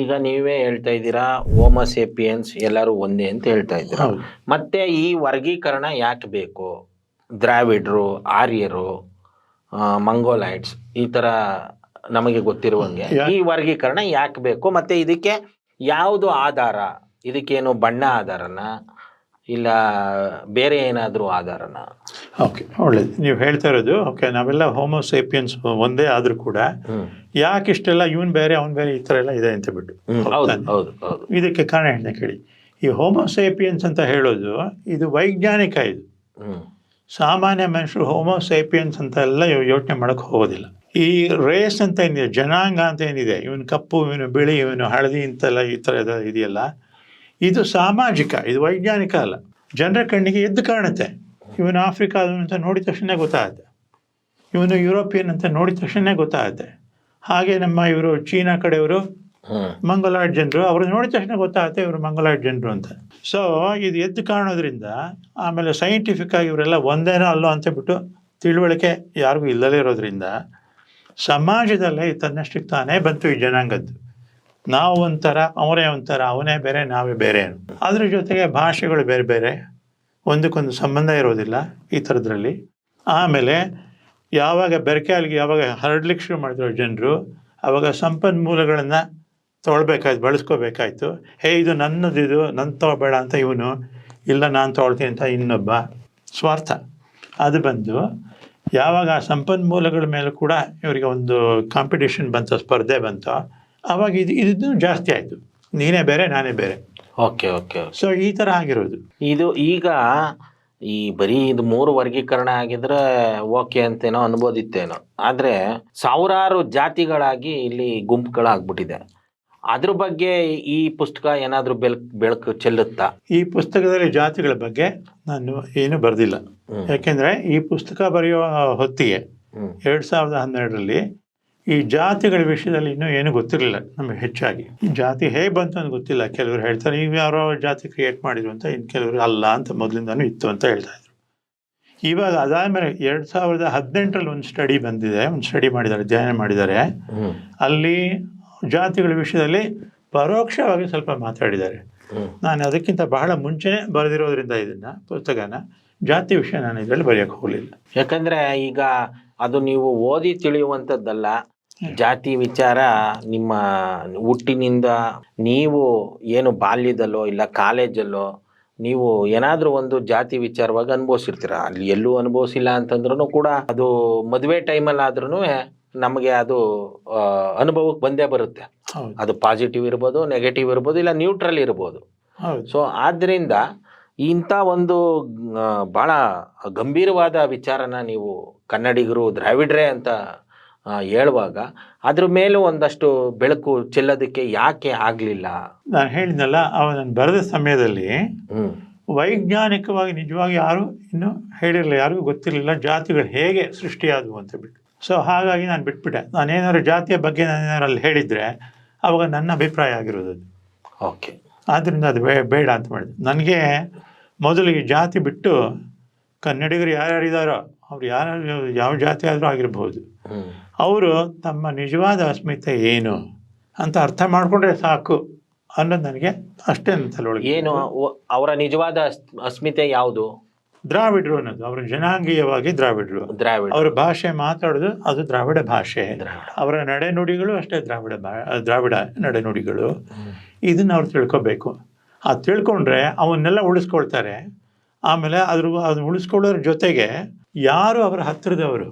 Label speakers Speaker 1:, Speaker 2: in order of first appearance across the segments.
Speaker 1: ಈಗ ನೀವೇ ಹೇಳ್ತಾ ಇದ್ದೀರಾ ಹೋಮೋಸೇಪಿಯನ್ಸ್ ಎಲ್ಲರೂ ಒಂದೇ ಅಂತ ಹೇಳ್ತಾ ಇದ್ದೀರಾ. ಮತ್ತೆ ಈ ವರ್ಗೀಕರಣ ಯಾಕೆ ಬೇಕು? ದ್ರಾವಿಡ್ರು ಆರ್ಯರು ಮಂಗೋಲೈಟ್ಸ್ ಈ ತರ ನಮಗೆ ಗೊತ್ತಿರುವಂಗೆ ಈ ವರ್ಗೀಕರಣ ಯಾಕೆ ಬೇಕು? ಮತ್ತೆ ಇದಕ್ಕೆ ಯಾವುದು ಆಧಾರ? ಇದಕ್ಕೇನು ಬಣ್ಣ ಆಧಾರನ? ಇಲ್ಲ ಬೇರೆ ಏನಾದರೂ ಆಧಾರನ?
Speaker 2: ಓಕೆ ಒಳ್ಳೇದು. ನೀವು ಹೇಳ್ತಾ ಇರೋದು ಓಕೆ ನಾವೆಲ್ಲ ಹೋಮೋಸೇಪಿಯನ್ಸ್ ಒಂದೇ ಆದರೂ ಕೂಡ ಯಾಕೆ ಇಷ್ಟೆಲ್ಲ ಇವನ್ ಬೇರೆ ಅವನ್ ಬೇರೆ ಈ ಥರ ಎಲ್ಲ ಇದೆ ಅಂತ ಬಿಟ್ಟು. ಹೌದು?
Speaker 1: ಹೌದು ಹೌದು
Speaker 2: ಇದಕ್ಕೆ ಕಾರಣ ಹೇಳಿ ಕೇಳಿ. ಈ ಹೋಮೋಸೇಪಿಯನ್ಸ್ ಅಂತ ಹೇಳೋದು ಇದು ವೈಜ್ಞಾನಿಕ ಇದು. ಸಾಮಾನ್ಯ ಮನುಷ್ಯರು ಹೋಮೋಸೇಪಿಯನ್ಸ್ ಅಂತ ಎಲ್ಲ ಯೋಚನೆ ಮಾಡಕ್ಕೆ ಹೋಗೋದಿಲ್ಲ. ಈ ರೇಸ್ ಅಂತ ಏನಿದೆ ಜನಾಂಗ ಅಂತ ಏನಿದೆ ಇವನು ಕಪ್ಪು ಇವನು ಬಿಳಿ ಇವನು ಹಳದಿ ಅಂತೆಲ್ಲ ಈ ಥರ ಇದು ಇದೆಯಲ್ಲ ಇದು ಸಾಮಾಜಿಕ ಇದು ವೈಜ್ಞಾನಿಕ ಅಲ್ಲ. ಜನರ ಕಣ್ಣಿಗೆ ಎದ್ದು ಕಾಣುತ್ತೆ. ಇವನು ಆಫ್ರಿಕಾ ಅಂತ ನೋಡಿದ ತಕ್ಷಣ ಗೊತ್ತಾಗುತ್ತೆ. ಇವನು ಯುರೋಪಿಯನ್ ಅಂತ ನೋಡಿದ ತಕ್ಷಣ ಗೊತ್ತಾಗುತ್ತೆ. ಹಾಗೆ ನಮ್ಮ ಇವರು ಚೀನಾ ಕಡೆಯವರು
Speaker 1: ಮಂಗಲಾಡ್
Speaker 2: ಮಂಗೋಲಾಯ್ಡ್ ಜನರು ಅವರು ನೋಡಿದ ತಕ್ಷಣ ಗೊತ್ತಾಗುತ್ತೆ ಇವರು ಮಂಗೋಲಾಯ್ಡ್ ಜನರು ಅಂತ. ಸೊ ಇದು ಎದ್ದು ಕಾಣೋದ್ರಿಂದ ಆಮೇಲೆ ಸೈಂಟಿಫಿಕ್ ಆಗಿ ಇವರೆಲ್ಲ ಒಂದೇನೋ ಅಲ್ಲೋ ಅಂತ ಬಿಟ್ಟು ತಿಳುವಳಿಕೆ ಯಾರಿಗೂ ಇಲ್ಲದೇ ಇರೋದ್ರಿಂದ ಸಮಾಜದಲ್ಲೇ ತನ್ನಷ್ಟಕ್ಕೆ ತಾನೇ ಬಂತು ಈ ಜನಾಂಗದ್ದು. ನಾವು ಒಂಥರ ಅವರೇ ಒಂಥರ, ಅವನೇ ಬೇರೆ, ನಾವೇ ಬೇರೆ ಅದ್ರ ಜೊತೆಗೆ ಭಾಷೆಗಳು ಬೇರೆ ಬೇರೆ, ಒಂದಕ್ಕೊಂದು ಸಂಬಂಧ ಇರೋದಿಲ್ಲ ಈ ಥರದ್ರಲ್ಲಿ. ಆಮೇಲೆ ಯಾವಾಗ ಬೆರಕೆ ಅಲ್ಲಿಗೆ ಯಾವಾಗ ಹರಡ್ಲಿಕ್ಕೆ ಶುರು ಮಾಡಿದ್ರು ಜನರು, ಅವಾಗ ಸಂಪನ್ಮೂಲಗಳನ್ನು ತೊಗೊಳ್ಬೇಕಾಯ್ತು, ಬಳಸ್ಕೋಬೇಕಾಯ್ತು. ಹೇ, ಇದು ನನ್ನದು ಇದು ನನ್ನ ತೊಗೊಬೇಡ ಅಂತ ಇವನು, ಇಲ್ಲ ನಾನು ತೊಗೊಳ್ತೀನಿ ಅಂತ ಇನ್ನೊಬ್ಬ ಸ್ವಾರ್ಥ. ಅದು ಬಂದು ಯಾವಾಗ ಆ ಸಂಪನ್ಮೂಲಗಳ ಮೇಲೆ ಕೂಡ ಇವರಿಗೆ ಒಂದು ಕಾಂಪಿಟೇಷನ್ ಬಂತು, ಸ್ಪರ್ಧೆ ಬಂತು ಆವಾಗ ಇದು ಇದ್ದು ಜಾಸ್ತಿ ಆಯಿತು. ನೀನೇ ಬೇರೆ ನಾನೇ ಬೇರೆ.
Speaker 1: ಓಕೆ ಓಕೆ
Speaker 2: ಸೊ ಈ ಥರ ಆಗಿರೋದು.
Speaker 1: ಇದು ಈಗ ಈ ಬರೀ ಇದು ಮೂರು ವರ್ಗೀಕರಣ ಆಗಿದ್ರೆ ಓಕೆ ಅಂತೇನೋ ಅನ್ಬೋದಿತ್ತೇನೋ. ಆದ್ರೆ ಸಾವಿರಾರು ಜಾತಿಗಳಾಗಿ ಇಲ್ಲಿ ಗುಂಪುಗಳಾಗ್ಬಿಟ್ಟಿದೆ. ಅದ್ರ ಬಗ್ಗೆ ಈ ಪುಸ್ತಕ ಏನಾದರೂ ಬೆಳಕ್ ಬೆಳಕು ಚೆಲ್ಲುತ್ತಾ?
Speaker 2: ಈ ಪುಸ್ತಕದಲ್ಲಿ ಜಾತಿಗಳ ಬಗ್ಗೆ ನಾನು ಏನು ಬರೆದಿಲ್ಲ. ಯಾಕೆಂದ್ರೆ ಈ ಪುಸ್ತಕ ಬರೆಯುವ ಹೊತ್ತಿಗೆ ಎರಡು ಸಾವಿರದ ಹನ್ನೆರಡರಲ್ಲಿ ಈ ಜಾತಿಗಳ ವಿಷಯದಲ್ಲಿ ಇನ್ನೂ ಏನು ಗೊತ್ತಿರಲಿಲ್ಲ ನಮಗೆ ಹೆಚ್ಚಾಗಿ. ಜಾತಿ ಹೇಗೆ ಬಂತು ಅಂತ ಗೊತ್ತಿಲ್ಲ. ಕೆಲವರು ಹೇಳ್ತಾರೆ ನೀವು ಯಾರೋ ಜಾತಿ ಕ್ರಿಯೇಟ್ ಮಾಡಿದ್ರು ಅಂತ ಇನ್ನು ಕೆಲವರು ಅಲ್ಲ ಅಂತ ಮೊದಲಿಂದನೂ ಇತ್ತು ಅಂತ ಹೇಳ್ತಾ ಇದ್ರು. ಇವಾಗ ಅದಾದಮೇಲೆ ಎರಡ್ ಸಾವಿರದ ಹದಿನೆಂಟರಲ್ಲಿ ಒಂದು ಸ್ಟಡಿ ಬಂದಿದೆ ಒಂದು ಸ್ಟಡಿ ಮಾಡಿದ್ದಾರೆ ಅಧ್ಯಯನ ಮಾಡಿದ್ದಾರೆ. ಅಲ್ಲಿ ಜಾತಿಗಳ ವಿಷಯದಲ್ಲಿ ಪರೋಕ್ಷವಾಗಿ ಸ್ವಲ್ಪ ಮಾತಾಡಿದ್ದಾರೆ. ನಾನು ಅದಕ್ಕಿಂತ ಬಹಳ ಮುಂಚೆನೇ ಬರೆದಿರೋದ್ರಿಂದ ಇದನ್ನ ಪುಸ್ತಕನ ಜಾತಿ ವಿಷಯ ನಾನು ಇದರಲ್ಲಿ ಬರೆಯಕ್ಕೆ ಹೋಗಲಿಲ್ಲ.
Speaker 1: ಯಾಕಂದ್ರೆ ಈಗ ಅದು ನೀವು ಓದಿ ತಿಳಿಯುವಂಥದ್ದಲ್ಲ. ಜಾತಿ ವಿಚಾರ ನಿಮ್ಮ ಹುಟ್ಟಿನಿಂದ ನೀವು ಏನು ಬಾಲ್ಯದಲ್ಲೋ ಇಲ್ಲ ಕಾಲೇಜಲ್ಲೋ ನೀವು ಏನಾದರೂ ಒಂದು ಜಾತಿ ವಿಚಾರವಾಗಿ ಅನುಭವಿಸಿರ್ತೀರ? ಅಲ್ಲಿ ಎಲ್ಲೂ ಅನುಭವಿಸಿಲ್ಲ ಅಂತಂದ್ರೂ ಕೂಡ ಅದು ಮದುವೆ ಟೈಮಲ್ಲಿ ಆದ್ರೂ ನಮಗೆ ಅದು ಅನುಭವಕ್ಕೆ ಬಂದೇ ಬರುತ್ತೆ. ಅದು ಪಾಸಿಟಿವ್ ಇರ್ಬೋದು ನೆಗೆಟಿವ್ ಇರ್ಬೋದು ಇಲ್ಲ ನ್ಯೂಟ್ರಲ್ ಇರ್ಬೋದು. ಸೊ ಆದ್ದರಿಂದ ಇಂಥ ಒಂದು ಭಾಳ ಗಂಭೀರವಾದ ವಿಚಾರನ ನೀವು ಕನ್ನಡಿಗರು ದ್ರಾವಿಡ್ರೆ ಅಂತ ಹೇಳುವಾಗ ಅದ್ರ ಮೇಲೂ ಒಂದಷ್ಟು ಬೆಳಕು ಚೆಲ್ಲೋದಕ್ಕೆ ಯಾಕೆ ಆಗಲಿಲ್ಲ?
Speaker 2: ನಾನು ಹೇಳಿದ್ನಲ್ಲ ನಾನು ಬರೆದ ಸಮಯದಲ್ಲಿ ವೈಜ್ಞಾನಿಕವಾಗಿ ನಿಜವಾಗಿ ಯಾರು ಇನ್ನೂ ಹೇಳಿರಲಿಲ್ಲ ಯಾರಿಗೂ ಗೊತ್ತಿರಲಿಲ್ಲ ಜಾತಿಗಳು ಹೇಗೆ ಸೃಷ್ಟಿಯಾದವು ಅಂತ ಬಿಟ್ಟು. ಸೊ ಹಾಗಾಗಿ ನಾನು ಬಿಟ್ಬಿಟ್ಟೆ. ನಾನೇನಾದ್ರು ಜಾತಿಯ ಬಗ್ಗೆ ನಾನೇನಾದ್ರು ಅಲ್ಲಿ ಹೇಳಿದರೆ ಅವಾಗ ನನ್ನ ಅಭಿಪ್ರಾಯ ಆಗಿರೋದು
Speaker 1: ಓಕೆ
Speaker 2: ಆದ್ದರಿಂದ ಅದು ಬೇ ಬೇಡ ಅಂತ ಮಾಡಿದೆ. ನನಗೆ ಮೊದಲಿಗೆ ಜಾತಿ ಬಿಟ್ಟು ಕನ್ನಡಿಗರು ಯಾರ್ಯಾರಿದ್ದಾರೋ ಅವ್ರು ಯಾರು ಯಾವ ಜಾತಿ ಆದರೂ ಆಗಿರ್ಬೋದು. ಅವರು ತಮ್ಮ ನಿಜವಾದ ಅಸ್ಮಿತೆ ಏನು ಅಂತ ಅರ್ಥ ಮಾಡಿಕೊಂಡ್ರೆ ಸಾಕು ಅನ್ನೋದು ನನಗೆ ಅಷ್ಟೇ ಅಂತ ತಲೆಯೊಳಗೆ
Speaker 1: ಏನು ಅವರ ನಿಜವಾದ ಅಸ್- ಅಸ್ಮಿತೆ ಯಾವುದು?
Speaker 2: ದ್ರಾವಿಡರು ಅನ್ನೋದು. ಅವರು ಜನಾಂಗೀಯವಾಗಿ ದ್ರಾವಿಡರು.
Speaker 1: ದ್ರಾವಿಡ.
Speaker 2: ಅವರ ಭಾಷೆ ಮಾತಾಡೋದು ಅದು ದ್ರಾವಿಡ ಭಾಷೆ. ಅವರ ನಡೆನುಡಿಗಳು ಅಷ್ಟೇ ದ್ರಾವಿಡ ಭಾ ದ್ರಾವಿಡ ನಡೆನುಡಿಗಳು. ಇದನ್ನು ಅವ್ರು ತಿಳ್ಕೊಬೇಕು. ಆ ತಿಳ್ಕೊಂಡ್ರೆ ಅವನ್ನೆಲ್ಲ ಉಳಿಸ್ಕೊಳ್ತಾರೆ. ಆಮೇಲೆ ಅದ್ರ ಅದನ್ನ ಉಳಿಸ್ಕೊಳ್ಳೋದ್ರ ಜೊತೆಗೆ ಯಾರು ಅವರ ಹತ್ತಿರದವರು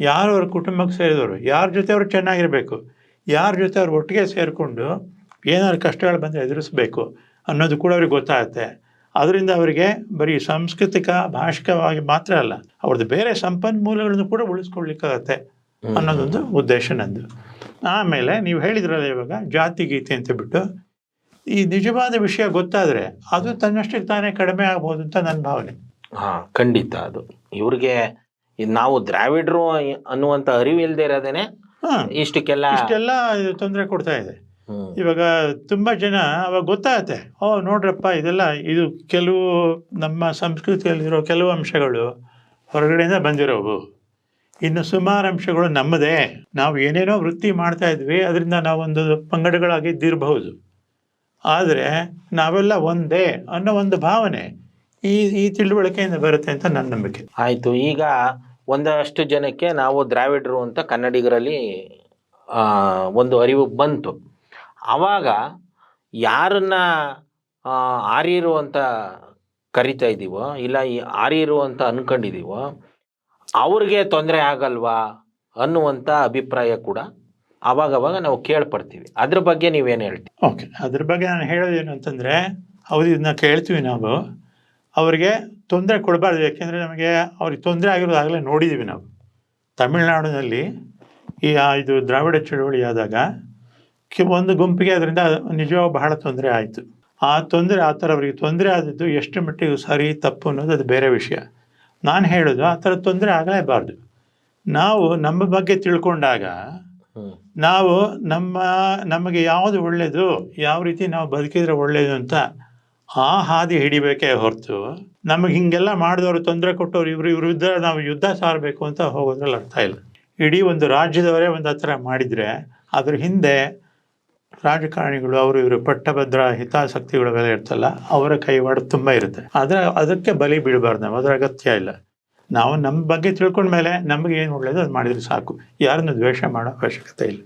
Speaker 2: ಯಾರು ಅವ್ರ ಕುಟುಂಬಕ್ಕೆ ಸೇರಿದವರು ಯಾರ ಜೊತೆ ಅವರು ಚೆನ್ನಾಗಿರಬೇಕು ಯಾರ ಜೊತೆ ಅವ್ರು ಒಟ್ಟಿಗೆ ಸೇರಿಕೊಂಡು ಏನಾದ್ರು ಕಷ್ಟಗಳು ಬಂದರೆ ಎದುರಿಸ್ಬೇಕು ಅನ್ನೋದು ಕೂಡ ಅವ್ರಿಗೆ ಗೊತ್ತಾಗುತ್ತೆ. ಅದರಿಂದ ಅವರಿಗೆ ಬರೀ ಸಾಂಸ್ಕೃತಿಕ ಭಾಷಿಕವಾಗಿ ಮಾತ್ರ ಅಲ್ಲ ಅವ್ರದ್ದು ಬೇರೆ ಸಂಪನ್ಮೂಲಗಳನ್ನು ಕೂಡ ಉಳಿಸ್ಕೊಳ್ಲಿಕ್ಕಾಗತ್ತೆ. ಅನ್ನೋದೊಂದು ಉದ್ದೇಶ ನಂದು. ಆಮೇಲೆ ನೀವು ಹೇಳಿದ್ರಲ್ಲ ಇವಾಗ ಜಾತಿ ಗೀತೆ ಅಂತ ಬಿಟ್ಟು ಈ ನಿಜವಾದ ವಿಷಯ ಗೊತ್ತಾದರೆ ಅದು ತನ್ನಷ್ಟಕ್ಕೆ ತಾನೇ ಕಡಿಮೆ ಆಗ್ಬೋದು ಅಂತ ನನ್ನ ಭಾವನೆ.
Speaker 1: ಹಾ ಖಂಡಿತ ಅದು. ಇವ್ರಿಗೆ ಇದ್ ನಾವು ದ್ರಾವಿಡ್ರು ಅನ್ನುವಂಥ ಅರಿವು ಇಲ್ಲದೆ ಇರೋದೇನೆ ಇಷ್ಟಕ್ಕೆಲ್ಲ
Speaker 2: ಇಷ್ಟೆಲ್ಲ ತೊಂದರೆ ಕೊಡ್ತಾ ಇದೆ. ಇವಾಗ ತುಂಬ ಜನ ಅವಾಗ ಗೊತ್ತಾಗತ್ತೆ ಓ ನೋಡ್ರಪ್ಪ ಇದೆಲ್ಲ ಇದು ಕೆಲವು ನಮ್ಮ ಸಂಸ್ಕೃತಿಯಲ್ಲಿರೋ ಕೆಲವು ಅಂಶಗಳು ಹೊರಗಡೆಯಿಂದ ಬಂದಿರೋವು. ಇನ್ನು ಸುಮಾರು ಅಂಶಗಳು ನಮ್ಮದೇ. ನಾವು ಏನೇನೋ ವೃತ್ತಿ ಮಾಡ್ತಾ ಇದ್ವಿ ಅದರಿಂದ ನಾವೊಂದು ಪಂಗಡಗಳಾಗಿದ್ದಿರಬಹುದು ಆದರೆ ನಾವೆಲ್ಲ ಒಂದೇ ಅನ್ನೋ ಒಂದು ಭಾವನೆ ಈ ಈ ತಿಳುವಳಿಕೆಯಿಂದ ಬರುತ್ತೆ ಅಂತ ನನ್ನ ನಂಬಿಕೆ.
Speaker 1: ಆಯಿತು, ಈಗ ಒಂದಷ್ಟು ಜನಕ್ಕೆ ನಾವು ದ್ರಾವಿಡರು ಅಂತ ಕನ್ನಡಿಗರಲ್ಲಿ ಒಂದು ಅರಿವು ಬಂತು. ಆವಾಗ ಯಾರನ್ನ ಆರ್ಯರು ಅಂತ ಕರಿತಾ ಇದ್ದೀವೋ, ಇಲ್ಲ ಈ ಆರ್ಯರು ಅಂತ ಅನ್ಕೊಂಡಿದ್ದೀವೋ, ಅವ್ರಿಗೆ ತೊಂದರೆ ಆಗಲ್ವಾ ಅನ್ನುವಂಥ ಅಭಿಪ್ರಾಯ ಕೂಡ ಅವಾಗವಾಗ ನಾವು ಕೇಳ್ಪಡ್ತೀವಿ. ಅದ್ರ ಬಗ್ಗೆ ನೀವೇನು ಹೇಳ್ತೀವಿ
Speaker 2: ಓಕೆ. ಅದ್ರ ಬಗ್ಗೆ ನಾನು ಹೇಳೋದೇನು ಅಂತಂದರೆ ಅವ್ರು ಇದನ್ನ ಕೇಳ್ತೀವಿ ನಾವು. ಅವರಿಗೆ ತೊಂದರೆ ಕೊಡಬಾರ್ದು. ಯಾಕೆಂದರೆ ನಮಗೆ ಅವ್ರಿಗೆ ತೊಂದರೆ ಆಗಿರೋದು ಆಗಲೇ ನೋಡಿದ್ದೀವಿ ನಾವು. ತಮಿಳುನಾಡಿನಲ್ಲಿ ಈ ಇದು ದ್ರಾವಿಡ ಚಳುವಳಿ ಆದಾಗ ಒಂದು ಗುಂಪಿಗೆ ಅದರಿಂದ ನಿಜವಾಗ ಬಹಳ ತೊಂದರೆ ಆಯಿತು. ಆ ತೊಂದರೆ, ಆ ಥರ ಅವರಿಗೆ ತೊಂದರೆ ಆದದ್ದು ಎಷ್ಟು ಮಟ್ಟಿಗೆ ಸರಿ, ತಪ್ಪು ಅನ್ನೋದು ಅದು ಬೇರೆ ವಿಷಯ. ನಾನು ಹೇಳೋದು ಆ ಥರ ತೊಂದರೆ ಆಗಲೇಬಾರ್ದು. ನಾವು ನಮ್ಮ ಬಗ್ಗೆ ತಿಳ್ಕೊಂಡಾಗ ನಾವು ನಮ್ಮ, ನಮಗೆ ಯಾವುದು ಒಳ್ಳೆಯದು, ಯಾವ ರೀತಿ ನಾವು ಬದುಕಿದ್ರೆ ಒಳ್ಳೆಯದು ಅಂತ ಆ ಹಾದಿ ಹಿಡಿಬೇಕೇ ಹೊರತು ನಮಗೆ ಹಿಂಗೆಲ್ಲ ಮಾಡಿದವರು ತೊಂದರೆ ಕೊಟ್ಟವ್ರು ಇವರು ವಿರುದ್ಧ ನಾವು ಯುದ್ಧ ಸಾರಬೇಕು ಅಂತ ಹೋಗೋದ್ರಲ್ಲಿ ಅರ್ಥ ಇಲ್ಲ. ಇಡೀ ಒಂದು ರಾಜ್ಯದವರೇ ಒಂದು ಆ ಥರ ಮಾಡಿದರೆ ಅದ್ರ ಹಿಂದೆ ರಾಜಕಾರಣಿಗಳು, ಅವರು ಇವರು ಪಟ್ಟಭದ್ರ ಹಿತಾಸಕ್ತಿಗಳೆಲ್ಲ ಇರ್ತಲ್ಲ, ಅವರ ಕೈವಾಡ ತುಂಬ ಇರುತ್ತೆ. ಆದರೆ ಅದಕ್ಕೆ ಬಲಿ ಬೀಳಬಾರ್ದು ನಾವು, ಅದರ ಅಗತ್ಯ ಇಲ್ಲ. ನಾವು ನಮ್ಮ ಬಗ್ಗೆ ತಿಳ್ಕೊಂಡ್ಮೇಲೆ ನಮಗೆ ಏನು ಒಳ್ಳೆಯದು ಅದು ಮಾಡಿದರೆ ಸಾಕು. ಯಾರನ್ನು ದ್ವೇಷ ಮಾಡೋ ಅವಶ್ಯಕತೆ ಇಲ್ಲ.